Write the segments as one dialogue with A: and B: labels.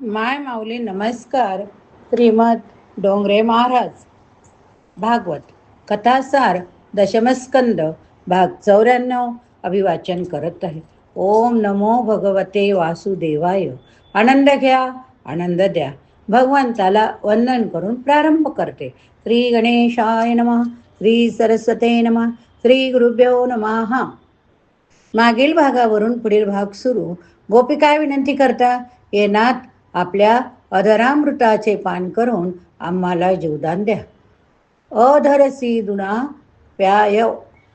A: माय माऊली नमस्कार. श्रीमद डोंगरे महाराज. भागवत. कथासार दशमस्कंद भाग चौऱ्याण्णव अभिवाचन करत आहे. ओम नमो भगवते वासुदेवाय. आनंद घ्या आनंद द्या. भगवंताला वंदन करून प्रारंभ करते. श्री गणेशाय नमः श्री सरस्वते नमः श्री गुरुभ्यो नमः. मागील भागावरून पुढील भाग सुरू. गोपी काय विनंती करता? येनाथ आपल्या अधरामृताचे पान करून आम्हाला जीवदान द्या. अधरसी दुना प्याय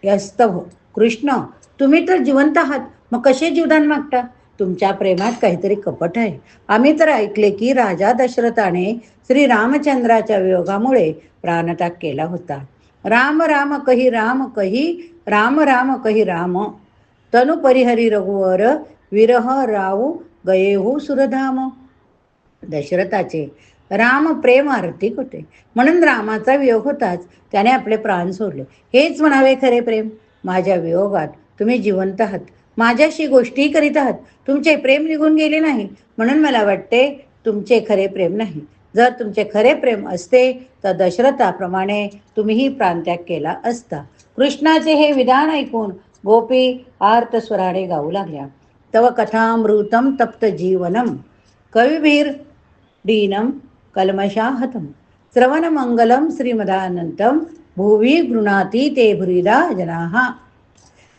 A: यस्तव कृष्ण तुम्ही तर जिवंत आहात. मग कसे जीवदान मागता? तुमच्या प्रेमात काहीतरी कपट आहे. आम्ही तर ऐकले की राजा दशरथाने श्री रामचंद्राच्या वियोगामुळे प्राणत्याग केला होता. राम राम कही राम कही राम राम कही राम. तनु परिहरी रघुवर विरह राऊ गयेहू सुरधाम. दशरथाचे. राम प्रेम आर्थिक होते. म्हणून रामाचा वियोग होताच त्याने आपले प्राण सोडले. हेच म्हणावे खरे प्रेम. माझ्या वियोगात तुम्ही जिवंत आहात. माझ्याशी गोष्टी करीत आहात. तुमचे प्रेम निघून गेले नाही. म्हणून मला वाटते तुमचे खरे प्रेम नाही. जर तुमचे खरे प्रेम असते तर दशरथाप्रमाणे तुम्हीही प्राणत्याग केला असता. कृष्णाचे हे विधान ऐकून गोपी आर्त स्वराने गाऊ लागल्या. तव कथामृतम तप्त जीवनम. कविभीर दीनं कल्मषाहतं श्रवणमङ्गलं श्रीमदानंतम भुवी गृणाती ते भुरीदा जनाः।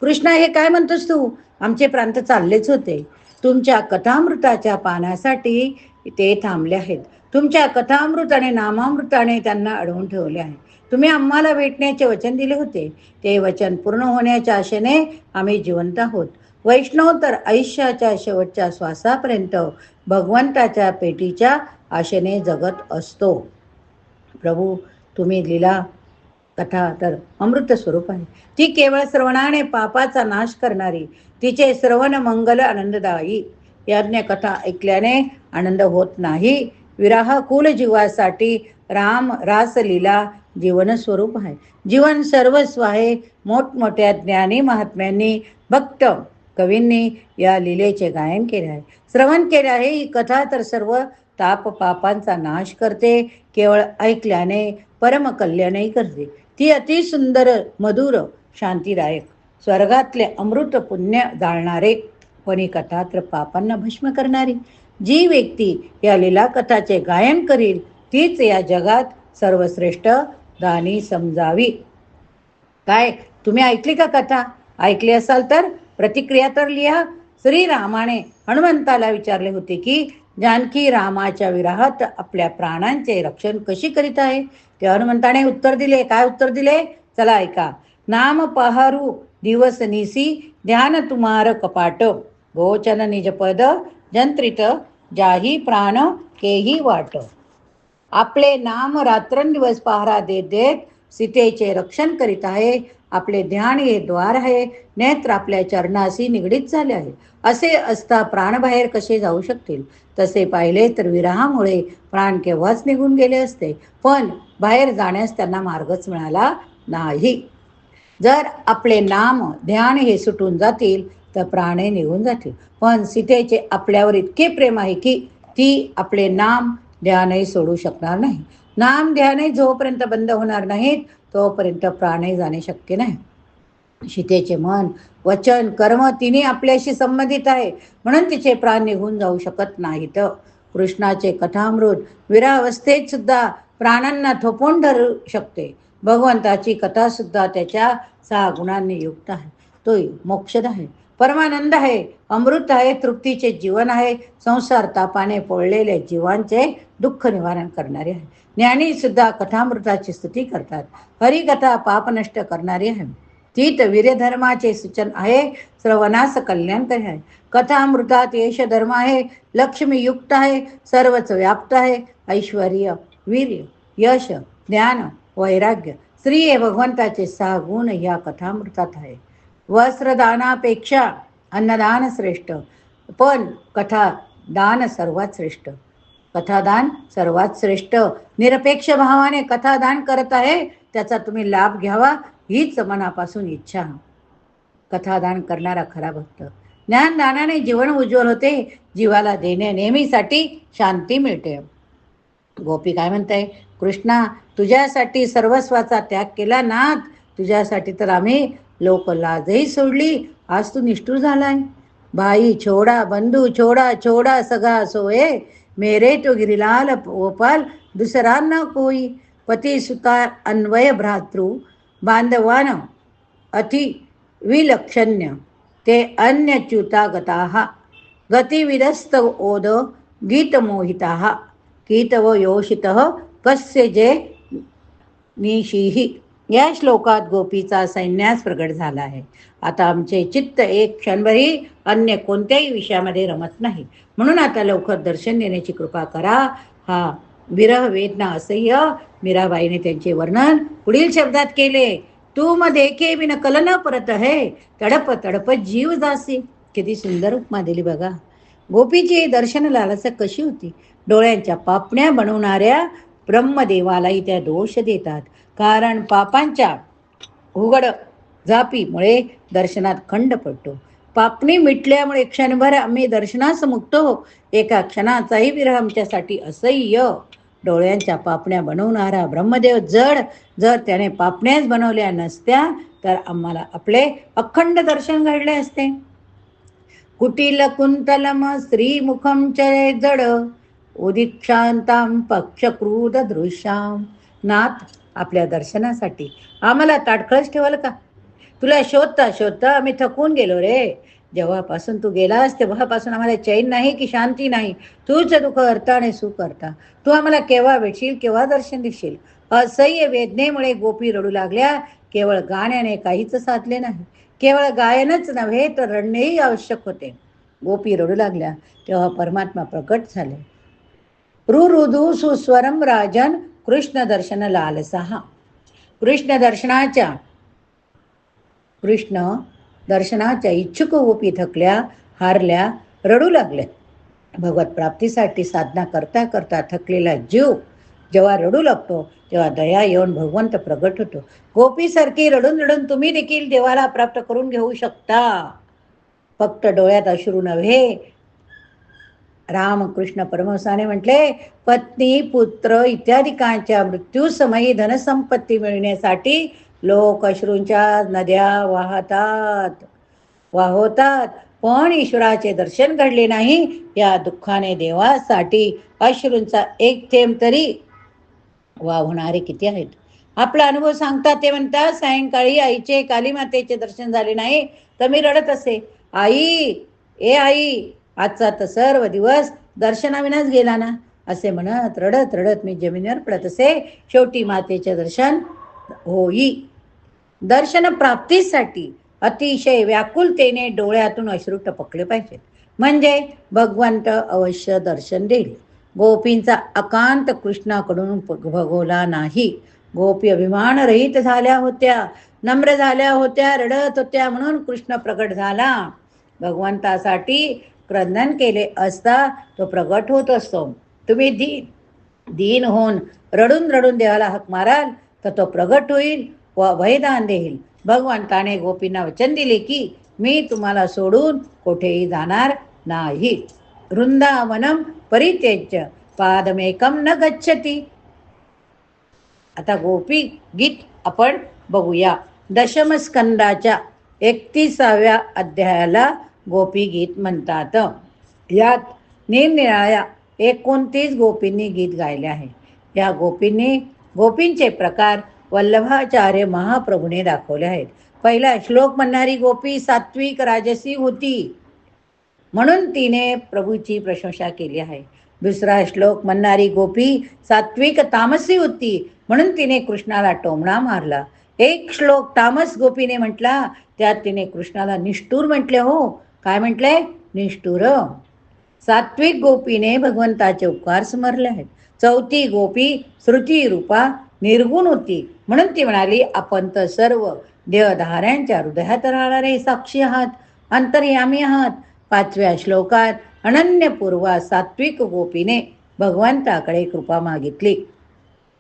A: कृष्णा हे काय म्हणतोस तू? आमचे प्रांत चाललेच होते. तुमच्या कथामृताच्या पानासाठी ते थांबले आहेत. तुमच्या कथामृत आणि नामामृताने त्यांना अडवून ठेवले आहे. तुम्ही आम्हाला भेटण्याचे वचन दिले होते. ते वचन पूर्ण होण्याच्या आशेने आम्ही जिवंत आहोत. वैष्णव तर आयुष्याच्या शेवटच्या श्वासापर्यंत भगवंताच्या पेटीच्या आशेने जगत असतो. प्रभू तुम्ही लिला कथा तर अमृत स्वरूप आहे. ती केवळ श्रवणाने पापाचा नाश करणारी तिचे श्रवण मंगल आनंददायी यज्ञ कथा ऐकल्याने आनंद होत नाही. विराह कुल जीवासाठी राम रासलीला जीवन स्वरूप आहे. जीवन सर्वस्व आहे मोठमोठ्या ज्ञानी महात्म्यांनी भक्त कवींनी या लिलेचे गायन केले आहे. श्रवण केले आहे. ही कथा तर सर्व ताप पापांचा नाश करते. केवळ ऐकल्याने परमकल्याणही करते. ती अति सुंदर मधुर शांतीदायक स्वर्गातले अमृत पुण्य जाळणारे पण ही कथा तर पापांना भस्म करणारी. जी व्यक्ती या लीला कथाचे गायन करील तीच या जगात सर्वश्रेष्ठ दानी समजावी. काय? तुम्ही ऐकली का कथा? ऐकली असाल तर प्रतिक्रिया तर लिहा. श्रीरामाने हनुमंताला विचारले होते की जानकी रामाच्या विराहात आपल्या प्राणांचे रक्षण कशी करीत आहे? ते हनुमंताने उत्तर दिले. काय उत्तर दिले? चला ऐका. नाम पहारू दिवस निसी ध्यान तुमार कपाट। गोचन निजपद जंत्रित जाही प्राण केही वाट। आपले नाम रात्रंदिवस पहारा देत देत सीतेचे रक्षण करीत आहे. आपले ध्यान हे द्वार आहे. नेत्र आपल्या चरणाशी निगडीत झाले आहे. असे असता प्राणबाहेर कसे जाऊ शकतील? तसे पाहिले तर विरहामुळे प्राण केव्हाच निघून गेले असते. पण बाहेर जाण्यास त्यांना मार्गच मिळाला नाही. जर आपले नाम ध्यान हे सुटून जातील तर प्राणे निघून जातील. पण सीतेचे आपल्यावर इतके प्रेम आहे की ती आपले नाम ध्यानही सोडू शकणार नाही. नाम ध्यानही जोपर्यंत बंद होणार नाहीत तोपर्यंत प्राणही जाणे शक्य नाही. सीतेचे मन वचन कर्म तिने आपल्याशी संबंधित आहे. म्हणून तिचे प्राण निघून जाऊ शकत नाहीत. कृष्णाचे कथामृत विरावस्थेत सुद्धा प्राणांना थोपून धरू शकते. भगवंताची कथा सुद्धा त्याच्या सहा गुणांनी युक्त आहे. तो मोक्षद आहे. परमानंद आहे. अमृत आहे तृप्तीचे जीवन आहे. संसार तापाने पोळलेले जीवांचे दुःख निवारण करणारे आहे. ज्ञानी सुद्धा कथामृताची स्तुती करतात. हरिकथा पाप नष्ट करणारी आहे. तीत वीर्यधर्माचे सूचन आहे. श्रवणास कल्याणकारी आहे. कथामृतात यश धर्म आहे. लक्ष्मी युक्त आहे. सर्वच व्याप्त आहे. ऐश्वर वीर्य यश ज्ञान वैराग्य स्त्री हे भगवंताचे सहा गुण या कथामृतात आहे. वस्त्रदानापेक्षा अन्नदान श्रेष्ठ. पण कथा दान सर्वात श्रेष्ठ. कथादान सर्वात श्रेष्ठ. निरपेक्ष भावाने कथादान करत आहे त्याचा तुम्ही लाभ घ्यावा हीच मनापासून इच्छा. कथादान करणारा खरा भक्त. ज्ञानदानाने जीवन उज्ज्वल होते जीवाला देणे नेहमीसाठी शांती मिळते. गोपी काय म्हणताय? कृष्णा तुझ्यासाठी सर्वस्वाचा त्याग केला नाथ तुझ्यासाठी तर आम्ही लोक लाजही सोडली आज तू निष्ठूर झालाय. भाई छोडा बंधू छोडा छोडा सगा सोये. मेरे तो गिरिलाल गोपाल दुसरा न कोई. पती सुता अन्वय भ्रातृ बांधवान अति विलक्षण्य. ते अन्यच्युता गताः. गतिविदस्त ओद गीतमोहिताः गीतव योषितः कस्य जे निशीही या श्लोकात गोपीचा सैन्यास प्रगट झाला आहे. आता आमचे चित्त एक क्षणभरही अन्य कोणत्याही विषयामध्ये रमत नाही. म्हणून आता लवकर दर्शन देण्याची कृपा करा. हा विरह वेदना असह्य मीराबाईने त्यांचे वर्णन पुढील शब्दात केले. तू मग देखे बिन कलन परत हे. तडप तडप जीव जासी. किती सुंदर उपमा दिली बघा. गोपीची दर्शन लालसा कशी होती? डोळ्यांच्या पापण्या बनवणाऱ्या ब्रह्मदेवालाही त्या दोष देतात. कारण पापांच्या उघड झापीमुळे दर्शनात खंड पडतो. पापणी मिटल्यामुळे क्षणभर आम्ही दर्शनास मुक्तो हो. एका क्षणाचाही विरह आमच्यासाठी असह्य. डोळ्यांच्या पापण्या बनवणारा ब्रह्मदेव जड. जर त्याने पापण्याच बनवल्या नसत्या तर आम्हाला आपले अखंड दर्शन घडले असते. कुटील कुंतलम श्रीमुखम च जड. उदीक्षांताम पक्षक्रूद दृश्याम नाथ आपल्या दर्शनासाठी. आम्हाला ताटकळच ठेवाल का? तुला शोधता शोधता आम्ही थकून गेलो रे. जेव्हापासून तू गेलास तेव्हापासून आम्हाला चैन नाही की शांती नाही. तूच दुःख करता आणि सुख करता. तू आम्हाला केव्हा भेटशील केव्हा दर्शन देशील? असह्य वेदनेमुळे गोपी रडू लागल्या. केवळ गाण्याने काहीच साधले नाही. केवळ गायनच नव्हे तर रडणेही आवश्यक होते. गोपी रडू लागल्या. तेव्हा परमात्मा प्रकट झाले. रुरुदू सुस्वरम राजन कृष्ण दर्शन लालसहा कृष्ण दर्शनाच्या कृष्ण दर्शनाच्या इच्छुक गोपी थकल्या हारल्या रडू लागल्या. भगवत प्राप्तीसाठी साधना करता करता थकलेला जीव जेव्हा रडू लागतो तेव्हा दया येऊन भगवंत प्रगट होतो. गोपीसारखी रडून रडून तुम्ही देखील देवाला प्राप्त करून घेऊ शकता. फक्त डोळ्यात अश्रू नव्हे रामकृष्ण परमहंसाने म्हटले पत्नी पुत्र इत्यादिकांच्या मृत्यूसमयी धनसंपत्ती मिळण्यासाठी लोक अश्रूंच्या नद्या वाहतात वाहवतात. पण ईश्वराचे दर्शन घडले नाही. या दुःखाने देवासाठी अश्रूंचा एक थेंब तरी वाहणारे किती आहेत? आपला अनुभव सांगतात ते म्हणतात सायंकाळी आईचे कालीमातेचे दर्शन झाले नाही तर मी रडत असे. आई ए आई आजचा तर सर्व दिवस दर्शनाविनाच गेला ना? असे म्हणत रडत रडत मी जमिनीवर पडत असे. शेवटी मातेचे दर्शन होई. दर्शन प्राप्तीसाठी अतिशय व्याकुलतेने डोळ्यातून अश्रू टपकले पाहिजेत. म्हणजे भगवंत अवश्य दर्शन देईल. गोपींचा अकांत कृष्णाकडून भगवला नाही. गोपी अभिमानरहित झाल्या होत्या नम्र झाल्या होत्या रडत होत्या म्हणून कृष्ण प्रकट झाला. भगवंतासाठी क्रंदन केले असता तो प्रगट होत असतो. तुम्ही दीन दीन होऊन रडून रडून देवाला हक माराल तर तो प्रगट होईल व वैदान देईल. भगवंताने गोपींना वचन दिले की मी तुम्हाला सोडून कुठेही जाणार नाही. वृंदावनम परित्यज्य पादमेकम न गच्छती. आता गोपी गीत आपण बघूया. दशमस्कंदाच्या एकतीसाव्या अध्यायाला गोपी गीत म्हणतात. यात निरनिराळ्या एकोणतीस गोपींनी गीत गायले आहे. या गोपींनी गोपींचे प्रकार वल्लभाचार्य महाप्रभूने दाखवले आहेत. पहिला श्लोक म्हणणारी गोपी सात्विक राजसी होती. म्हणून तिने प्रभूची प्रशंसा केली आहे. दुसरा श्लोक म्हणणारी गोपी सात्विक तामसी होती. म्हणून तिने कृष्णाला टोमणा मारला. एक श्लोक तामस गोपीने म्हटला. त्यात तिने कृष्णाला निष्ठूर म्हटले हो काय म्हटलंय निष्ठुर. सात्विक गोपीने भगवंताचे उपकार स्मरले आहेत. चौथी गोपी श्रुती रूपा निर्गुण होती. म्हणून ती म्हणाली आपण तर सर्व देवधाऱ्यांच्या हृदयात राहणारे साक्षी आहात अंतर्यामी आहात. पाचव्या श्लोकात अनन्यपूर्वा सात्विक गोपीने भगवंताकडे कृपा मागितली.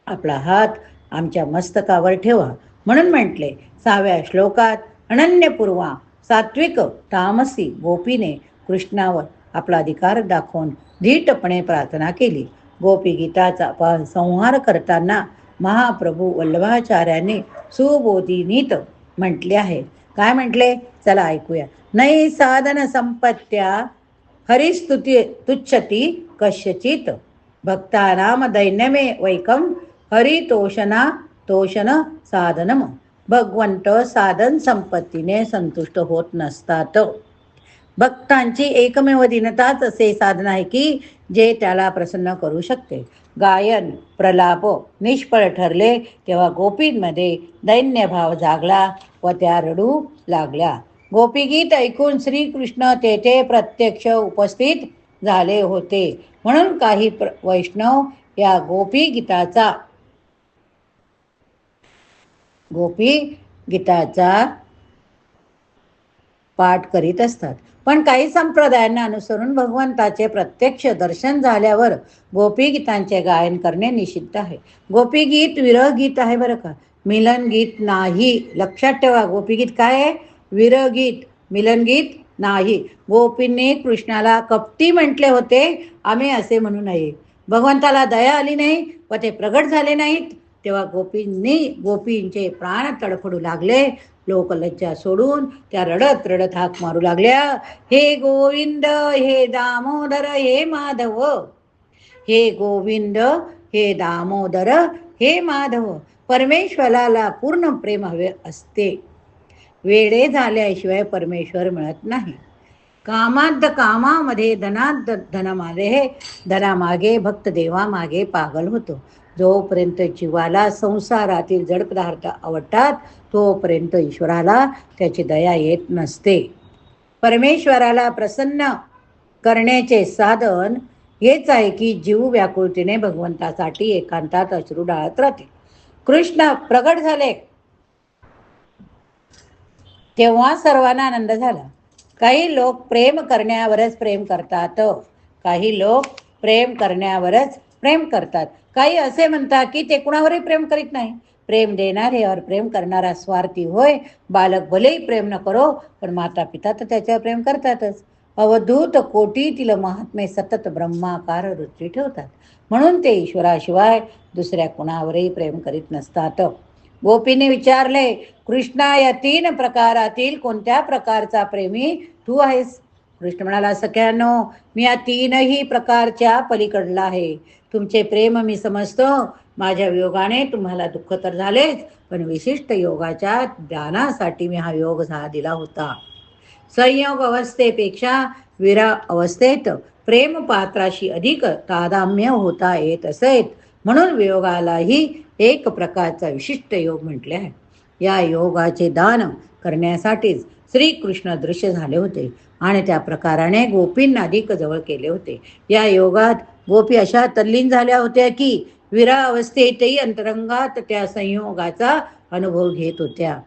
A: आपला हात आमच्या मस्तकावर ठेवा. म्हणून म्हटले सहाव्या श्लोकात अनन्यपूर्वा सात्विक तामसी गोपीने कृष्णावर आपला अधिकार दाखवून धीटपणे प्रार्थना केली. गोपी गीताचा प- संहार करताना महाप्रभू वल्लभाचार्यांनी सुबोधिनीत म्हटले आहे. काय म्हटले? चला ऐकूया. नाही साधन संपत्त्या हरिस्तुती तुच्छती कश्यचित. भक्तानाम दैन्यमे वैकम हरितोषणा तोषण साधनम. भगवंत साधन संपत्तीने संतुष्ट होत नसतात. भक्तांची एकमेव दिनताच असे साधन आहे की जे त्याला प्रसन्न करू शकते. गायन प्रलाप निष्फळ ठरले तेव्हा गोपींमध्ये दैन्यभाव जागला व त्या रडू लागल्या. गोपीगीत ऐकून श्रीकृष्ण तेथे प्रत्यक्ष उपस्थित झाले होते. म्हणून काही प्र वैष्णव या गोपी गीताचा गोपी गीताचा पाठ करीत असतात. पण काही संप्रदायांना अनुसरून भगवंताचे प्रत्यक्ष दर्शन झाल्यावर गोपी गीतांचे गायन करणे निषिद्ध आहे. गोपी गीत विरह गीत आहे बरं का? मिलन गीत नाही. लक्षात ठेवा गोपी गीत काय आहे? विरह गीत मिलन गीत नाही. गोपींनी कृष्णाला कपटी म्हटले होते आम्ही असे म्हणू नये. भगवंताला दया आली नाही व ते प्रगट झाले नाहीत. तेव्हा गोपींनी गोपींचे प्राण तडफडू लागले. लोकलज्जा सोडून त्या रडत रडत हाक मारू लागल्या. हे गोविंद हे दामोदर हे माधव हे गोविंद हे दामोदर हे माधव परमेश्वराला पूर्ण प्रेम हवे असते. वेडे झाल्याशिवाय परमेश्वर मिळत नाही. कामात कामामध्ये धनात धनामागे धनामागे भक्त देवामागे पागल होतो. जोपर्यंत जीवाला संसारातील जड पदार्थ आवडतात तोपर्यंत ईश्वराला त्याची दया येत नसते. परमेश्वराला प्रसन्न करण्याचे साधन हेच आहे की जीव व्याकुळतेने भगवंतासाठी एकांतात अश्रू डाळत राहते कृष्ण प्रगट झाले. तेव्हा सर्वांना आनंद झाला. काही लोक प्रेम करण्यावरच प्रेम करतात. काही लोक प्रेम करण्यावरच प्रेम करतात. काही असे म्हणतात की ते कुणावरही प्रेम करीत नाही. प्रेम देणारे और प्रेम करणारा स्वार्थी होय. बालक भलेही प्रेम न करो पण माता पिता तर त्याच्यावर प्रेम करतातच. अवधूत कोटीतील महात्मे सतत ब्रह्माकार रुची ठेवतात. म्हणून ते ईश्वराशिवाय दुसऱ्या कुणावरही प्रेम करीत नसतात. गोपीने विचारले कृष्णा या तीन प्रकारातील कोणत्या प्रकारचा प्रेमी तू आहेस? कृष्ण म्हणाला सख्यानो मी या तीनही प्रकारच्या पलीकडला आहे. तुमचे प्रेम मी समजतो. माझ्या योगाने तुम्हाला दुःख तर झालेच पण विशिष्ट योगाच्या ज्ञानासाठी मी हा योग झा दिला होता. संयोग अवस्थेपेक्षा विरा अवस्थेत प्रेम पात्राशी अधिक तादाम्य होता येत असेत. म्हणून वियोगालाही एक प्रकारचा विशिष्ट योग म्हटले आहे. या योगाचे दान करण्यासाठीच श्रीकृष्ण दृश्य झाले होते आणि त्या प्रकाराने गोपींना अधिक जवळ केले होते. या योगात गोपी अशा तल्लीन झाल्या होत्या की विरा अवस्थेतही अंतरंगात त्या संयोगाचा अनुभव घेत होत्या.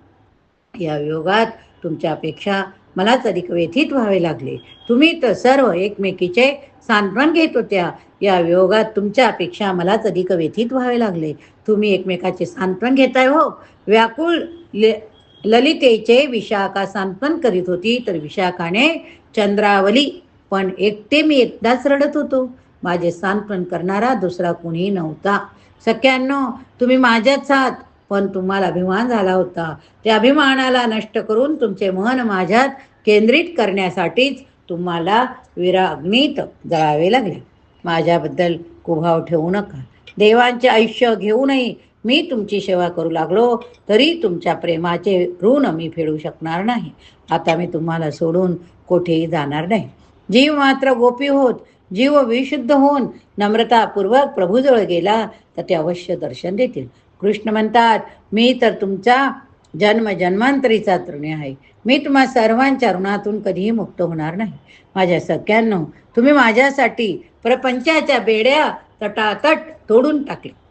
A: या योगात तुमच्यापेक्षा मलाच अधिक व्यथित व्हावे लागले. तुम्ही तर सर्व एकमेकीचे सांत्वन घेत होत्या. या योगात तुमच्या अपेक्षा मलाच अधिक व्यथित व्हावे लागले. तुम्ही एकमेकाचे सांत्वन घेताय हो. व्याकुळ ले- ललितेचे विशाखा सांत्वन करीत होती तर विशाखाने चंद्रावली पण एकटे मी एकदाच रडत होतो. माझे सांत्वन करणारा दुसरा कुणी नव्हता. सख्यांनो तुम्ही माझ्याच आहात पण तुम्हाला अभिमान झाला होता. त्या अभिमानाला नष्ट करून तुमचे मन माझ्यात केंद्रित करण्यासाठीच तुम्हाला विराग्नीत जळावे लागले. माझ्याबद्दल कुभाव ठेवू नका. देवांचे आयुष्य घेऊनही मी तुमची सेवा करू लागलो तरी तुमच्या प्रेमाचे ऋण मी फेडू शकणार नाही. आता मी तुम्हाला सोडून कोठेही जाणार नाही. जीव मात्र गोपी होत जीव विशुद्ध होऊन नम्रतापूर्वक प्रभूजवळ गेला तर ते अवश्य दर्शन देतील. कृष्ण म्हणतात मी तर तुमचा जन्म जन्मांतरीचा तृणी आहे. मी तुम्हा सर्वांच्या ऋणातून कधीही मुक्त होणार नाही. माझ्या सगळ्यांनो तुम्ही माझ्यासाठी प्रपंचाच्या बेड्या तटातट तोडून टाकले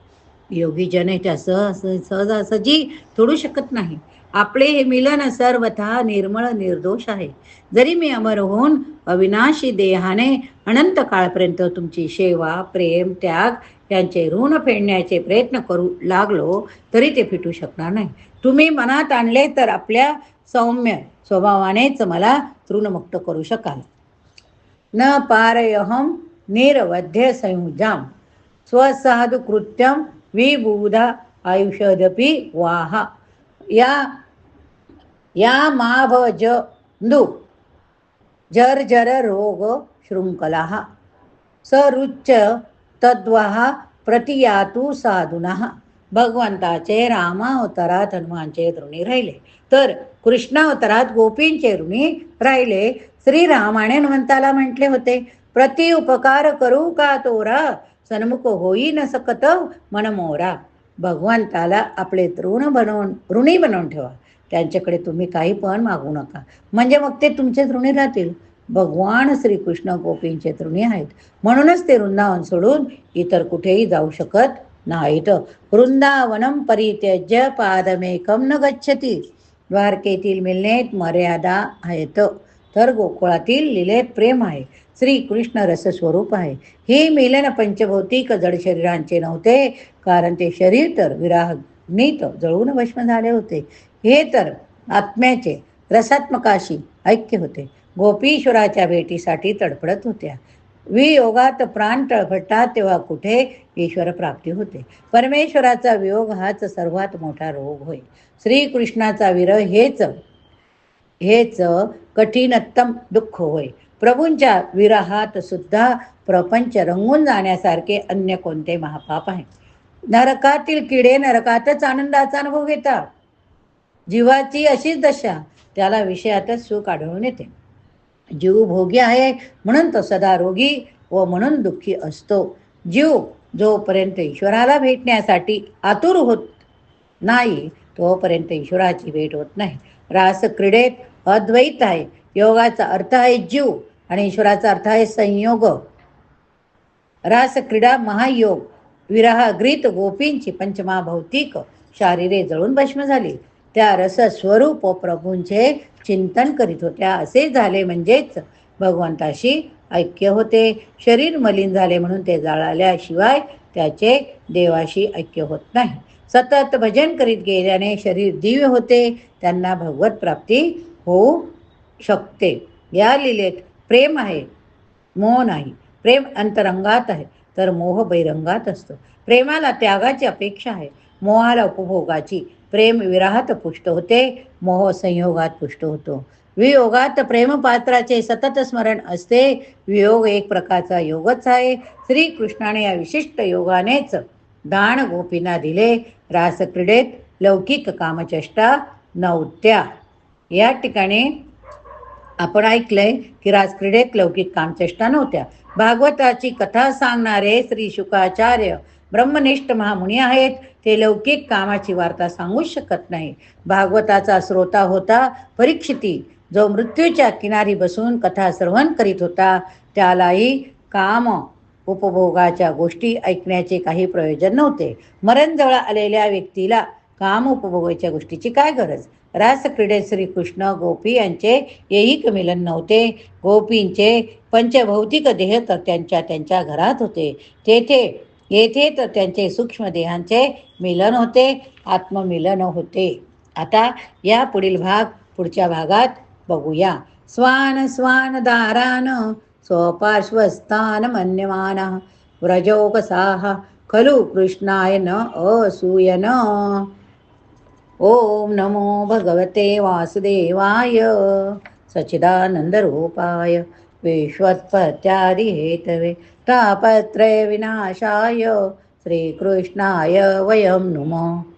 A: योगी जन त्या सहज सहजासहजी तोडू शकत नाही. आपले हे मिलन सर्वथा निर्मळ निर्दोष आहे. जरी मी अमर होऊन अविनाशी देहाने अनंत काळपर्यंत तुमची सेवा प्रेम त्याग यांचे ऋण फेडण्याचे प्रयत्न करू लागलो तरी ते फिटू शकणार नाही. तुम्ही मनात आणले तर आपल्या सौम्य स्वभावानेच मला तृणमुक्त करू शकाल. न पारयहम निरवध्य संयुजाम. स्वसाधुकृत्यम विबुध आयुषदपि वाहा। या या माभज नु जर्जर रोग शृंखला सरुच्च तद्वः प्रतियातु साधुनः। भगवंताचे रामावतारात हनुमानचे ऋणी राहिले। तर कृष्णावतारात गोपींचे ऋणी राहिले। श्रीरामाने हनुमंताला म्हटले होते प्रति उपकार करू का तोरा? सन्मुख होई न सकत मनमोरा भगवंताला आपले ऋण बनवून ऋणी बनवून ठेवा. त्यांच्याकडे तुम्ही काही पण मागू नका. म्हणजे मग ते तुमचे ऋणी राहतील. भगवान श्रीकृष्ण गोपींचे ऋणी आहेत. म्हणूनच ते वृंदावन सोडून इतर कुठेही जाऊ शकत नाहीत. वृंदावनम परित्यज्य पादमेकम न गच्छती. द्वारकेतील मिलनेत मर्यादा आहेत. तर गोकुळातील लिलेत प्रेम आहे. श्री कृष्ण आहे. हे मिलन पंचभौतिक जड शरीरांचे नव्हते कारण ते शरीर तर विरागनीत जळून भस्म झाले होते. हे तर आत्म्याचे रसात्मकाशी ऐक्य होते. गोपीश्वराच्या भेटीसाठी तडफडत होत्या. वियोगात प्राण तळफटतात तेव्हा कुठे ईश्वर प्राप्ती होते. परमेश्वराचा वियोग हाच सर्वात मोठा रोग होय. श्रीकृष्णाचा विरह हेच हेच कठीणतम दुःख होय. प्रभूंच्या विरहात सुद्धा प्रपंच रंगून जाण्यासारखे अन्य कोणते महापाप आहे? नरकातील किडे नरकातच आनंदाचा अनुभव घेतात. जीवाची अशीच दशा त्याला विषयातच सुख आढळून येते. जीव भोगी आहे म्हणून तो सदा रोगी व म्हणून दुःखी असतो. जीव जोपर्यंत ईश्वराला भेटण्यासाठी आतुर होत नाही तोपर्यंत ईश्वराची भेट होत नाही. रास क्रीडेत अद्वैत आहे. योगाचा अर्थ आहे जीव आणि ईश्वराचा अर्थ आहे संयोग. रास क्रीडा महायोग विरहाग्रीत गोपींची पंचमा भौतिक शारीरे जळून भस्म झाली. त्या रस स्वरूप प्रभूंचे चिंतन करीत होत्या. असे झाले म्हणजेच भगवंताशी ऐक्य होते. शरीर मलिन झाले म्हणून ते जाळल्याशिवाय त्याचे देवाशी ऐक्य होत नाही. सतत भजन करीत गेल्याने शरीर दिव्य होते. त्यांना भगवत प्राप्ती होऊ शकते. या लिलेत प्रेम आहे मोह नाही प्रेम अंतरंगात आहे तर मोह बैरंगात असतो. प्रेमाला त्यागाची अपेक्षा आहे मोहाला उपभोगाची प्रेम विराहात पुष्ट होते मोह संयोगात पुष्ट होतो. वियोगात प्रेमपात्राचे सतत स्मरण असते वियोग एक प्रकारचा योगच आहे. श्रीकृष्णाने या विशिष्ट योगानेच दान गोपींना दिले. रासक्रीडेत लौकिक कामचेष्टा नव्हत्या या ठिकाणी आपण ऐकलंय की राजक्रीडेत लौकिक कामचेष्टा नव्हत्या. भागवताची कथा सांगणारे श्री शुकाचार्य ब्रह्मनिष्ठ महामुनी आहेत. ते लौकिक कामाची वार्ता सांगूच शकत नाही. भागवताचा श्रोता होता परीक्षिती जो मृत्यूच्या किनारी बसून कथा श्रवण करीत होता. त्यालाही काम उपभोगाच्या गोष्टी ऐकण्याचे काही प्रयोजन नव्हते. मरणजवळ आलेल्या व्यक्तीला काम उपभोगाच्या गोष्टीची काय गरज? रासक्रीडे श्रीकृष्ण गोपी यांचे ऐहिक मिलन नव्हते. गोपींचे पंचभौतिक देह तर त्यांच्या त्यांच्या घरात होते. तेथे येथे तर त्यांचे सूक्ष्म देहांचे मिलन होते आत्ममिलन होते. आता या पुढील भाग पुढच्या भागात बघूया. स्वान स्वान दारान स्वपार्श्वस्थान मन्यमान व्रजोकसाह खलु कृष्णाय न असूयन. ओम नमो भगवते वासुदेवाय सच्चिदानन्दरूपाय विश्वत्पत्यादिहेतवे तापत्रय विनाशाय श्रीकृष्णाय वयं नुमः।